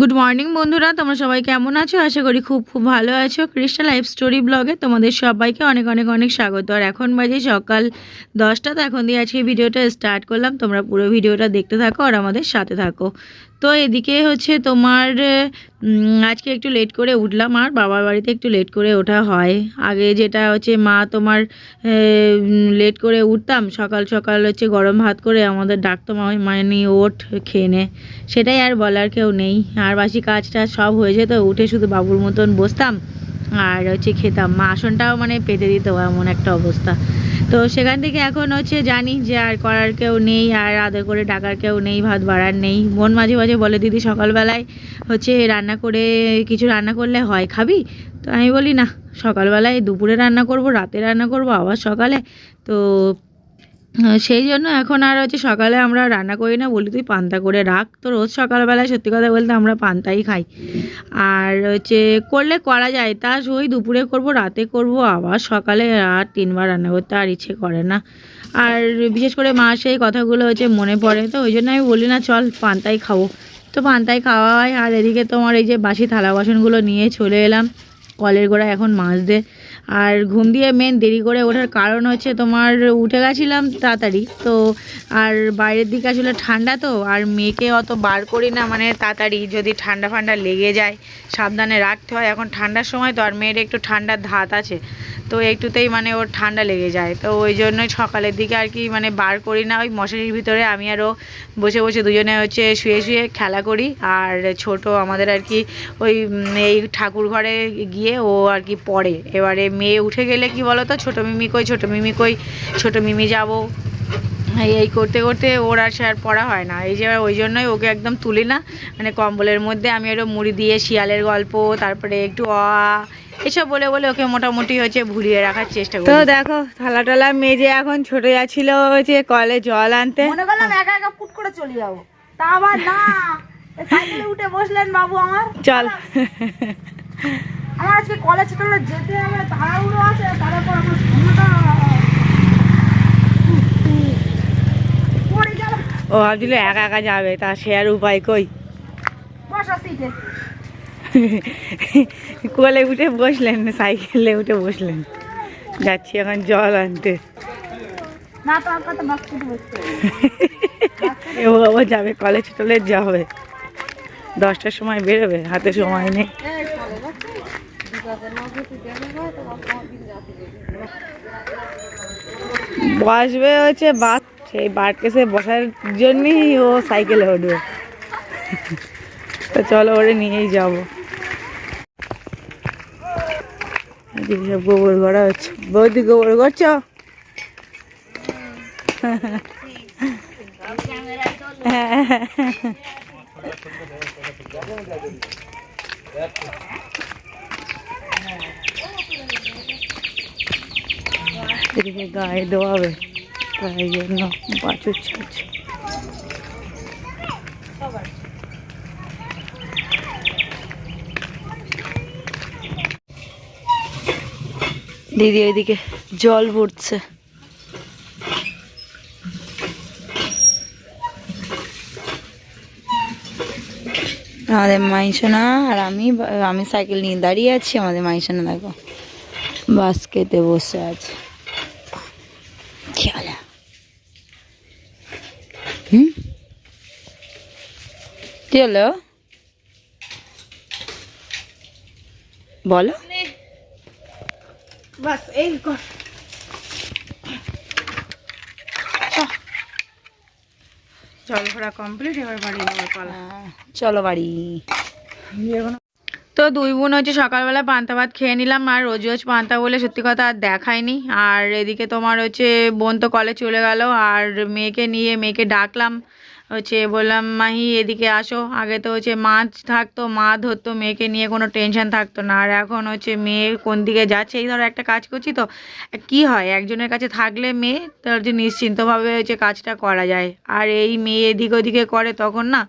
Good morning বন্ধুরা। তোমরা সবাই কেমন আছো? আশা করি খুব খুব ভালো আছো। ক্রিস্টা লাইফ স্টোরি ব্লগে তোমাদের সবাইকে অনেক অনেক অনেক স্বাগত। আর এখন বাজে সকাল দশটা, তো এখন দিয়ে আজকে ভিডিওটা স্টার্ট করলাম। তোমরা পুরো ভিডিওটা দেখতে থাকো আর আমাদের সাথে থাকো। তো এদিকে হচ্ছে তোমার আজকে একটু লেট করে উঠলাম, আর বাবার বাড়িতে একটু লেট করে ওঠা হয়। আগে যেটা হচ্ছে মা তোমার লেট করে উঠতাম, সকাল সকাল হচ্ছে গরম ভাত করে আমাদের ডাকতো মানে ওঠ, খেয়ে নে। সেটাই আর বলার কেউ নেই। আর বাসি কাজ টাজ সব হয়ে যেত, উঠে শুধু বাবুর মতন বসতাম, আর হচ্ছে খেতাম। মা আসনটাও মানে পেতে দিত, এমন একটা অবস্থা। তো সেখান থেকে এখন হচ্ছে জানি যে আর করার কেউ নেই, আর আদর করে ডাকার কেউ নেই, ভাত বাড়ার নেই। বোন মাঝে মাঝে বলে, দিদি, সকালবেলায় হচ্ছে রান্না করে, কিছু রান্না করলে হয়, খাবি? তো আমি বলি, না, সকালবেলায় দুপুরে রান্না করব, রাতে রান্না করব, আবার সকালে। তো সেই জন্য এখন আর হচ্ছে সকালে আমরা রান্না করি না। বলি, তুই পান্তা করে রাখ। তো রোজ সকালবেলায় সত্যি কথা বলতে আমরা পান্তাই খাই। আর হচ্ছে করলে করা যায়, তা ওই দুপুরে করব, রাতে করব, আবার সকালে আর তিনবার রান্না করতে আর ইচ্ছে করে না। আর বিশেষ করে মা, সেই কথাগুলো হচ্ছে মনে পড়ে। তো ওই জন্য আমি বলি, না, চল পান্তাই খাব। তো পান্তাই খাওয়া হয়, আর এদিকে তোমার এই যে বাসি থালা বাসনগুলো নিয়ে চলে এলাম। কলের গোড়া এখন মাছ দে। আর ঘুম দিয়ে মেন দেরি করে ওঠার কারণ হচ্ছে তোমার উঠে গেছিলাম তাড়াতাড়ি, তো আর বাইরের দিকে আসলে ঠান্ডা তো, আর মেয়েকে অত বার করি না মানে তাড়াতাড়ি যদি ঠান্ডা ফান্ডা লেগে যায়, সাবধানে রাখতে হয়। এখন ঠান্ডার সময় তো আর মেয়ের একটু ঠান্ডার ধাত আছে, তো একটুতেই মানে ওর ঠান্ডা লেগে যায়। তো ওই জন্যই সকালের দিকে আর কি মানে বার করি না, ওই মশারির ভিতরে আমি আরও বসে বসে দুজনে হচ্ছে শুয়ে শুয়ে খেলা করি। আর ছোট আমাদের আর কি ওই এই ঠাকুর ঘরে গিয়ে ও আর কি পড়ে। এবারে মেয়ে উঠে গেলে কি বলো তো ছোটো মিমি কই ছোটো মিমি কই ছোটো মিমি যাব। এই করতে করতে ওর আর সে আর পড়া হয় না। এই যে ওই জন্যই ওকে একদম তুলি না। মানে কম্বলের মধ্যে আমি একটু মুড়ি দিয়ে শিয়ালের গল্প তারপরে একটু অ আ, এসব বলে বলে ওকে মোটামুটি হচ্ছে ভুলিয়ে রাখার চেষ্টা করি। তো দেখো থালা টালা মেজে এখন ছোটো যাচ্ছিল হচ্ছে কলে জল আনতে। মনে করলাম একা একা ফুট করে চলে যাব। তা আবার না। সাইকেলে উঠে বসলেন বাবু আমার। চল। আমার আজকে কলেজ টলেজ যেতে হবে তাড়াহুড়ো আছে তারপর আমার সময়টা ও ভাবছিল একা একা যাবে তা সে আর উপায় কই? কোলে উঠে বসলেন সাইকেলে উঠে বসলেন। যাচ্ছি এখন জল আনতে। ও যাবে কলেজ টলেজ যাবে। দশটার সময় বেরোবে হাতে সময় নেই। বসবে হচ্ছে বাস, সেই বাট কেসে বসার জন্যই ও সাইকেলে উঠবে তো চলো ওরে নিয়েই যাব। গোবর করা হচ্ছে। বৌদি গোবর করছ এদিকে গায়ে দেওয়াবে তাই জন্য বাছুর ছাড়ছে দিদি ওইদিকে জল ভরছে আমাদের মাইসোনা আর আমি আমি সাইকেল নিয়ে দাঁড়িয়ে আছি, আমাদের মাইসোনা দেখো বাস খেতে বসে আছে। খেলা হুম? হলো? বলো। বাস, এই জল ভরা কমপ্লিট এবার বাড়ি যাওয়ার পালা চলো বাড়ি। তো দুই বোন হচ্ছে সকালবেলা পান্তা ভাত খেয়ে নিলাম আর রোজ রোজ পান্তা বলে সত্যি কথা আর দেখায়নি। আর এদিকে তোমার হচ্ছে বোন তো কলে চলে গেল আর মেয়েকে নিয়ে মেয়েকে ডাকলাম। হচ্ছে বললাম, মাহি, এদিকে আসো। আগে তো হচ্ছে মাছ থাকতো, মা ধরতো, মেয়েকে নিয়ে কোনো টেনশন থাকতো না। আর এখন হচ্ছে মেয়ে কোন দিকে যাচ্ছে? এই ধরো একটা কাজ করছি তো, কি হয়? একজনের কাছে থাকলে মেয়ে, তার হচ্ছে নিশ্চিন্তভাবে হচ্ছে কাজটা করা যায়। আর এই মেয়ে এদিক ওদিকে করে তখন না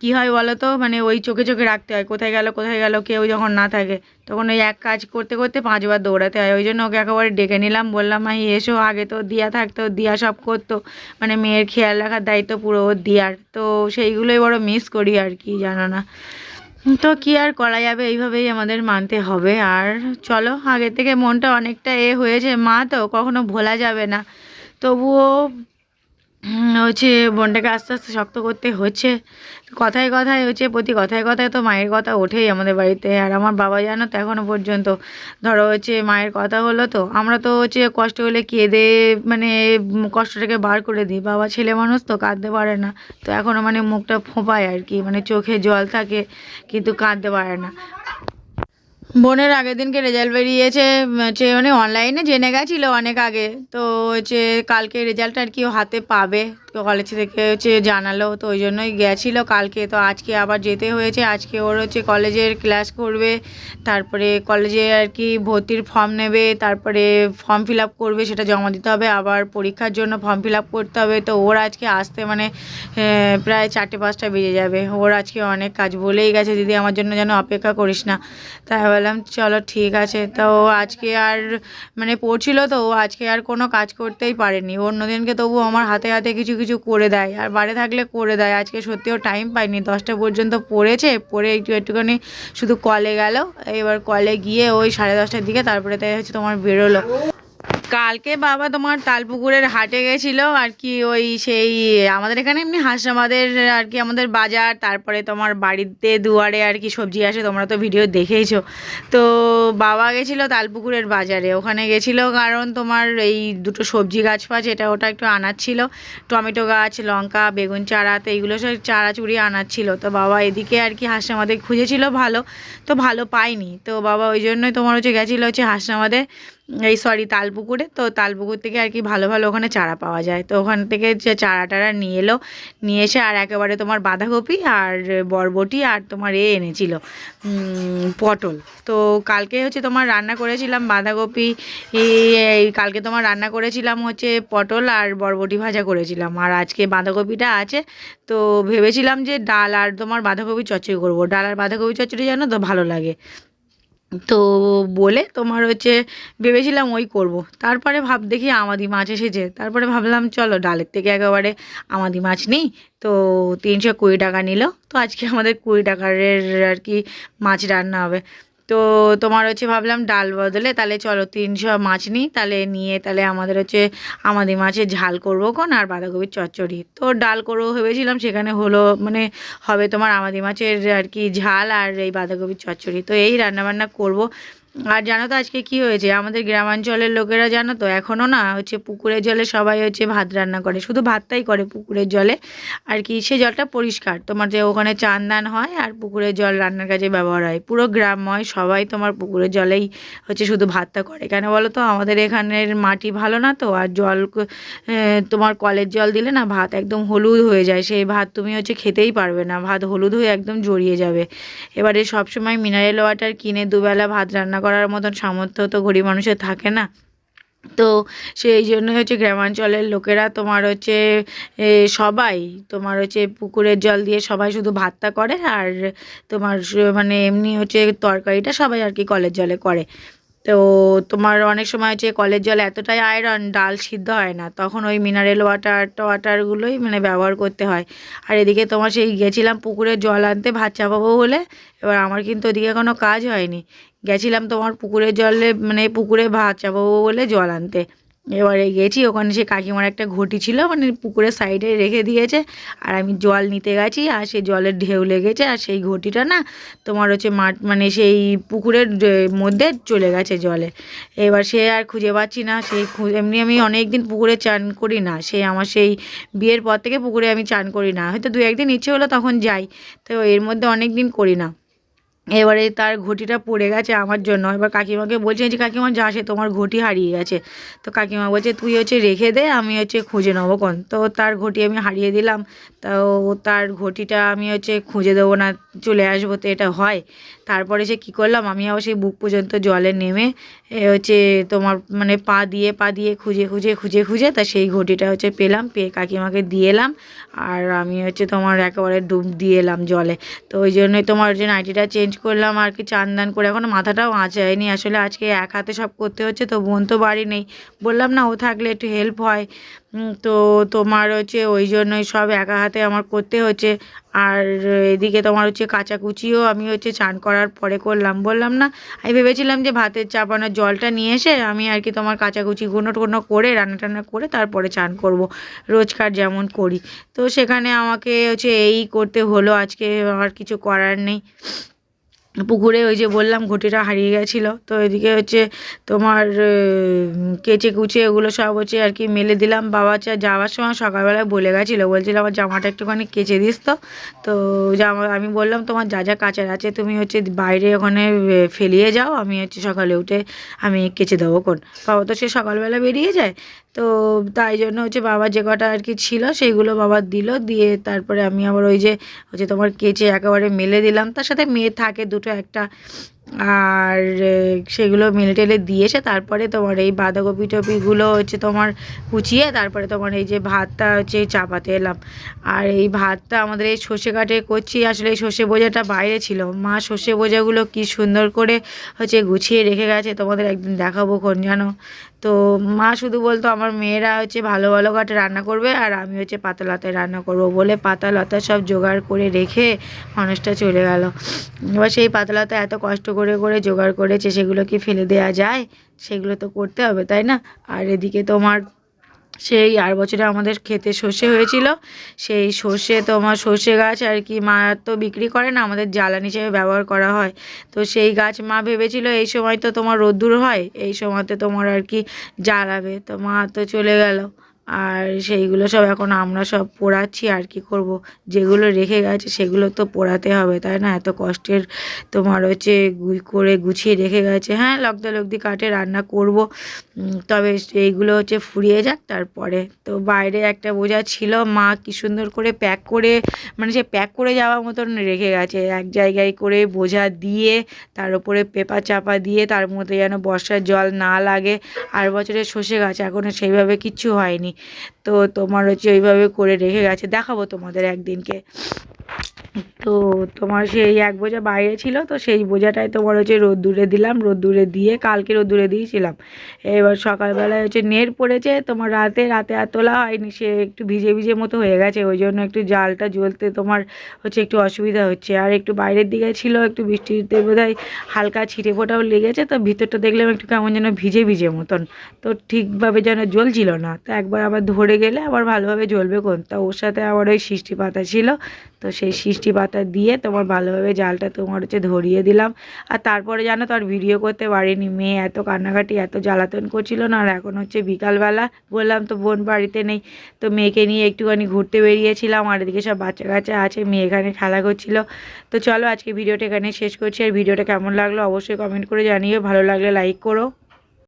কি হয় বলো তো মানে ওই চোখে চোখে রাখতে হয়। কোথায় গেল কোথায় গেল, কেউ যখন না থাকে, তখন ওই এক কাজ করতে করতে পাঁচবার দৌড়াতে হয়। ওই জন্য ওকে একেবারে ডেকে নিলাম, বললাম মাহি এসো, আগে তো দিয়া থাকতো, দিয়া সব করতো। মানে মেয়ের খেয়াল রাখার দায়িত্ব পুরো ওর দিয়ার। তো সেইগুলোই বড় মিস করি আর কি, জানো না। তো কি আর করা যাবে? এইভাবেই আমাদের মানতে হবে। আর চলো আগে থেকে মনটা অনেকটা এ হয়েছে। মা তো কখনো ভোলা যাবে না। তবুও হচ্ছে বোনটাকে আস্তে আস্তে শক্ত করতে হচ্ছে। কথায় কথায় হচ্ছে, প্রতি কথায় কথায় তো মায়ের কথা ওঠেই আমাদের বাড়িতে। আর আমার বাবা জানো তো এখনও পর্যন্ত। ধরো হচ্ছে মায়ের কথা হলো তো, আমরা তো হচ্ছে কষ্ট হলে কেঁদে মানে কষ্টটাকে বার করে দিই। বাবা ছেলে মানুষ তো, কাঁদতে পারে না। তো এখনও মানে মুখটা ফোঁপায় আর কি মানে চোখে জল থাকে, কিন্তু কাঁদতে পারে না। বোনের আগের দিনকে রেজাল্ট বেরিয়েছে, হচ্ছে মানে অনলাইনে জেনে গেছিল অনেক আগে, তো হচ্ছে কালকে রেজাল্ট আর কি হাতে পাবে। কলেজ থেকে হচ্ছে জানালো, তো ওই জন্যই গেছিল। কালকে তো আজকে আবার যেতে হয়েছে। আজকে ওর হচ্ছে কলেজের ক্লাস করবে, তারপরে কলেজে আর কি ভর্তির ফর্ম নেবে, তারপরে ফর্ম ফিল আপ করবে, সেটা জমা দিতে হবে। আবার পরীক্ষার জন্য ফর্ম ফিল আপ করতে হবে। তো ওর আজকে আসতে মানে প্রায় চারটে পাঁচটা বেজে যাবে। ওর আজকে অনেক কাজ বলেই গেছে, দিদি, আমার জন্য যেন অপেক্ষা করিস না। তাই বললাম, চলো, ঠিক আছে। তো ও আজকে আর মানে পড়ছিল, তো ও আজকে আর কোনো কাজ করতেই পারেনি। অন্যদিনকে তবু আমার হাতে হাতে কিছু কিছু করে দেয়, আর বাড়ি থাকলে করে দেয়। আজকে সত্যিও টাইম পাইনি, দশটা পর্যন্ত পড়েছে, পড়ে একটু, একটুখানি শুধু কলে গেল। এবার কলে গিয়ে ওই সাড়ে দশটার দিকে তারপরে তাই হচ্ছে তোমার বেরোলো। কালকে বাবা তোমার তালপুকুরের হাটে গেছিল, আর কি ওই সেই আমাদের এখানে এমনি হাসনাবাদের আর কি আমাদের বাজার, তারপরে তোমার বাড়িতে দুয়ারে আর কি সবজি আসে, তোমরা তো ভিডিও দেখেইছো। তো বাবা গেছিল তালপুকুরের বাজারে, ওখানে গেছিল কারণ তোমার এই দুটো সবজি গাছ ফাছ এটা ওটা একটু আনার ছিল। টমেটো গাছ, লঙ্কা, বেগুন চারা, তো এইগুলো সব চারা আনার ছিল। তো বাবা এদিকে আর কি হাসনাবাদে খুঁজেছিল ভালো, তো ভালো পাইনি তো বাবা ওই জন্যই তোমার হচ্ছে গেছিল হচ্ছে হাসনাবাদে এই সরি তালপুকুরে। তো তালপুকুর থেকে আর কি ভালো ভালো ওখানে চারা পাওয়া যায়। তো ওখান থেকে চারা টারা নিয়ে এলো। নিয়ে এসে আর একেবারে তোমার বাঁধাকপি আর বরবটি আর তোমার এ এনেছিল পটল। তো কালকে হচ্ছে তোমার রান্না করেছিলাম বাঁধাকপি এই এই কালকে তোমার রান্না করেছিলাম হচ্ছে পটল আর বরবটি ভাজা করেছিলাম। আর আজকে বাঁধাকপিটা আছে। তো ভেবেছিলাম যে ডাল আর তোমার বাঁধাকপি চচ্চড়ি করব। ডাল আর বাঁধাকপি চচ্চড়ি জানো তো ভালো লাগে। তো বলে তোমার হচ্ছে ভেবেছিলাম ওই করব। তারপরে ভাব দেখি আমাদি মাছ এসেছে। তারপরে ভাবলাম, চলো ডালের থেকে একেবারে আমাদি মাছ নেই। তো তিনশো কুড়ি টাকা নিল। তো আজকে আমাদের কুড়ি টাকার আর কি মাছ রান্না হবে। তো তোমার হচ্ছে ভাবলাম ডাল বদলে তাহলে চলো তিনশো মাছ নিই, তাহলে নিয়ে তাহলে আমাদের হচ্ছে আমাদের মাছের ঝাল করব কোন আর বাঁধাকপির চচ্চড়ি। তো ডাল করব ভেবেছিলাম সেখানে হলো মানে হবে তোমার আমাদের মাছের আর কি ঝাল আর এই বাঁধাকপির চচ্চড়ি। তো এই রান্নাবান্না করব। আর জানো তো আজকে কি হয়েছে? আমাদের গ্রামাঞ্চলের লোকেরা জানো তো এখনও না হচ্ছে পুকুরের জলে সবাই হচ্ছে ভাত রান্না করে। শুধু ভাতটাই করে পুকুরের জলে। আর কি, সে জলটা পরিষ্কার। তোমার যে ওখানে চান দান হয় আর পুকুরের জল রান্নার কাজে ব্যবহার হয়। পুরো গ্রামময় সবাই তোমার পুকুরের জলেই হচ্ছে শুধু ভাতটা করে। কেন বলো তো? আমাদের এখানের মাটি ভালো না তো? আর জল তোমার কলের জল দিলে না ভাত একদম হলুদ হয়ে যায়। সেই ভাত তুমি হচ্ছে খেতেই পারবে না। ভাত হলুদ হয়ে একদম জড়িয়ে যাবে। এবারে সবসময় মিনারেল ওয়াটার কিনে দুবেলা ভাত রান্না করার মতন সামর্থ্য তো গরিব মানুষের থাকে না। তো সেই জন্য হচ্ছে গ্রামাঞ্চলের লোকেরা তোমার হচ্ছে সবাই তোমার হচ্ছে পুকুরের জল দিয়ে সবাই শুধু ভাতটা করে আর তোমার মানে এমনি হচ্ছে তরকারিটা সবাই আর কি কলের জলে করে। তো তোমার অনেক সময় হচ্ছে কলের জল এতটাই আয়রন ডাল সিদ্ধ হয় না, তখন ওই মিনারেল ওয়াটার ওয়াটারগুলোই মানে ব্যবহার করতে হয়। আর এদিকে তোমার সেই গেছিলাম পুকুরে জল আনতে ভাত চাপাবো বলে, এবার আমার কিন্তু ওদিকে কোনো কাজ হয়নি। গেছিলাম তোমার পুকুরের জলে মানে পুকুরে ভাত চাপাবো বলে জল আনতে। এবারে গেছি, ওখানে সে কাকিমার একটা ঘটি ছিল মানে পুকুরের সাইডে রেখে দিয়েছে। আর আমি জল নিতে গেছি, আর সেই জলের ঢেউ লেগেছে, আর সেই ঘটিটা না তোমার হচ্ছে মাঠ মানে সেই পুকুরের মধ্যে চলে গেছে জলে। এবার সে আর খুঁজে পাচ্ছি না সেই এমনি আমি অনেক দিন পুকুরে চান করি না সেই আমার সেই বিয়ের পর থেকে পুকুরে আমি চান করি না। হয়তো দু একদিন ইচ্ছে হলো তখন যাই, তো এর মধ্যে অনেক দিন করি না। এবারে তার ঘটিটা পড়ে গেছে আমার জন্য। এবার কাকিমাকে বলছে যে কাকিমা, যা সে তোমার ঘটি হারিয়ে গেছে। তো কাকিমা বলছে, তুই হচ্ছে রেখে দে, আমি হচ্ছে খুঁজে নেব কোন। তো তার ঘটি আমি হারিয়ে দিলাম। তো তার ঘটিটা আমি হচ্ছে খুঁজে দেবো না, চলে আসব তো এটা হয়। তারপরে সে কী করলাম, আমি আবার সেই বুক পর্যন্ত জলে নেমে হচ্ছে তোমার মানে পা দিয়ে পা দিয়ে খুঁজে খুঁজে খুঁজে খুঁজে, তা সেই ঘটিটা হচ্ছে পেলাম, পেয়ে কাকিমাকে দিয়ে এলাম, আর আমি হচ্ছে তোমার একেবারে ডুব দিয়ে এলাম জলে। তো ওই জন্যই তোমার যে নাইটিটা চেঞ্জ করলাম, আর কি চান দান করে এখনও মাথাটাও আঁচায়নি, আসলে আজকে এক হাতে সব করতে হচ্ছে, তো বোন তো বাড়ি নেই। বললাম না, ও থাকলে একটু হেল্প হয়। তো তোমার হচ্ছে ওই জন্যই সব একা হাতে আমার করতে হচ্ছে। আর এদিকে তোমার হচ্ছে কাচাকুচিও আমি হচ্ছে চান করার পরে করলাম। বললাম না, আমি ভেবেছিলাম যে ভাতের চাপানোর জলটা নিয়ে এসে আমি আর কি তোমার কাচাকুচি গুনো টুনো করে রান্না টান্না করে তারপরে চান করব, রোজকার যেমন করি। তো সেখানে আমাকে হচ্ছে এই করতে হলো, আজকে আর কিছু করার নেই। পুকুরে ওই যে বললাম ঘটিটা হারিয়ে গেছিল। তো এদিকে হচ্ছে তোমার কেচে কুচে এগুলো সব হচ্ছে আর কি মেলে দিলাম। বাবা চা যাওয়ার সময় সকালবেলায় বলে গেছিল, বলছিল আমার জামাটা একটুখানি কেচে দিস তো। তো জামা, আমি বললাম, তোমার যা যা কাচার আছে তুমি হচ্ছে বাইরে ওখানে ফেলিয়ে যাও, আমি হচ্ছে সকালে উঠে আমি কেচে দেবো কোন। বাবা তো সে সকালবেলা বেরিয়ে যায়। তো তাই জন্য হচ্ছে বাবা যে কটা আর কি ছিল সেইগুলো বাবা দিল, দিয়ে তারপরে আমি আবার ওই যে হচ্ছে তোমার কেচে একেবারে মেলে দিলাম। তার সাথে মেয়ে থাকে দুটো, একটা আর সেগুলো মেলে টেলে দিয়েছে তারপরে তোমার এই বাঁধাকপি টপিগুলো হচ্ছে তোমার কুচিয়ে তারপরে তোমার এই যে ভাতটা হচ্ছে চাপাতে এলাম। আর এই ভাতটা আমাদের এই সর্ষে কাটে করছি, আসলে এই সর্ষে বোঝাটা বাইরে ছিল। মা সর্ষে বোঝাগুলো কি সুন্দর করে হচ্ছে গুছিয়ে রেখে গেছে, তোমাদের একদিন দেখাবো কোন জানো তো মা শুধু বলতো, আমার মেয়েরা হচ্ছে ভালো ভালো কাটে রান্না করবে আর আমি হচ্ছে পাতা লতায় রান্না করব। বলে পাতা লতা সব জোগাড় করে রেখে মানুষটা চলে গেল। এবার সেই পাতা লতা এত কষ্ট করে করে জোগাড় করেছে, সেগুলো কি ফেলে দেওয়া যায়? সেগুলো তো করতে হবে, তাই না? আর এদিকে তোমার সেই আর বছরে আমাদের খেতে সর্ষে হয়েছিল, সেই সর্ষে তোমার সর্ষে গাছ আর কি মা তো বিক্রি করে না, আমাদের জ্বালানি হিসেবে ব্যবহার করা হয়। তো সেই গাছ মা ভেবেছিল এই সময় তো তোমার রোদ্দুর হয়, এই সময়তে তোমার আর কি জ্বালাবে, তো মা তো চলে গেল। আর সেইগুলো সব এখন আমরা সব পোড়াচ্ছি, আর কি করব? যেগুলো রেখে গেছে সেগুলো তো পোড়াতে হবে, তাই না? এত কষ্টের তোমার হচ্ছে করে গুছিয়ে রেখে গেছে। হ্যাঁ লগদা লগদি কাটে, রান্না করব। তবে এইগুলো হচ্ছে ফুরিয়ে যাক, তারপরে। তো বাইরে একটা বোঝা ছিল, মা কি সুন্দর করে প্যাক করে মানে সে প্যাক করে যাওয়ার মতন রেখে গেছে। এক জায়গায় করে বোঝা দিয়ে, তার উপরে পেপার চাপা দিয়ে, তার মধ্যে যেন বর্ষার জল না লাগে। আর বছরের সর্ষে গাছ এখনও সেইভাবে কিচ্ছু হয়নি। তো তোমার হচ্ছে ওইভাবে করে রেখে গেছে দেখাবো তোমাদের একদিনকে। তো তোমার সেই এক বোঝা বাইরে ছিল, তো সেই বোঝাটাই তোমার হচ্ছে রোদ্দুরে দিলাম, রোদ্দুরে দিয়ে কালকে রোদ্দুরে দিয়েছিলাম। এবার সকালবেলায় হচ্ছে নেট পড়েছে, তোমার রাতে রাতে আর তোলা হয়নি, সে একটু ভিজে ভিজে মতো হয়ে গেছে, ওই জন্য একটু জালটা জ্বলতে তোমার হচ্ছে একটু অসুবিধা হচ্ছে। আর একটু বাইরের দিকে ছিল, একটু বৃষ্টিতে বোধহয় হালকা ছিটে ফোটাও লেগেছে, তো ভিতরটা দেখলাম একটু কেমন যেন ভিজে ভিজে মতন, তো ঠিকভাবে যেন জ্বলছিল না। তো একবার আবার ধরে গেলে আবার ভালোভাবে জ্বলবে কোন, তা ওর সাথে আবার ওই সৃষ্টি পাতা ছিল, তো সেই সৃষ্টি পাতা দিয়ে তোমার ভালোভাবে জালটা তোমার হচ্ছে ধরিয়ে দিলাম। আর তারপরে জানো তো আর ভিডিও করতে পারিনি। মেয়ে এত কান্নাকাটি, এত জ্বালাতন করছিল না। আর এখন হচ্ছে বিকালবেলা বললাম তো বোন বাড়িতে নেই। তো মেয়েকে নিয়ে একটুখানি ঘুরতে বেরিয়েছিলাম। আর এদিকে সব বাচ্চা কাচ্চা আছে, মেয়ে এখানে খেলা করছিল। তো চলো আজকে ভিডিওটা এখানে শেষ করছি। আর ভিডিওটা কেমন লাগল অবশ্যই কমেন্ট করে জানিও। ভালো লাগলে লাইক করো।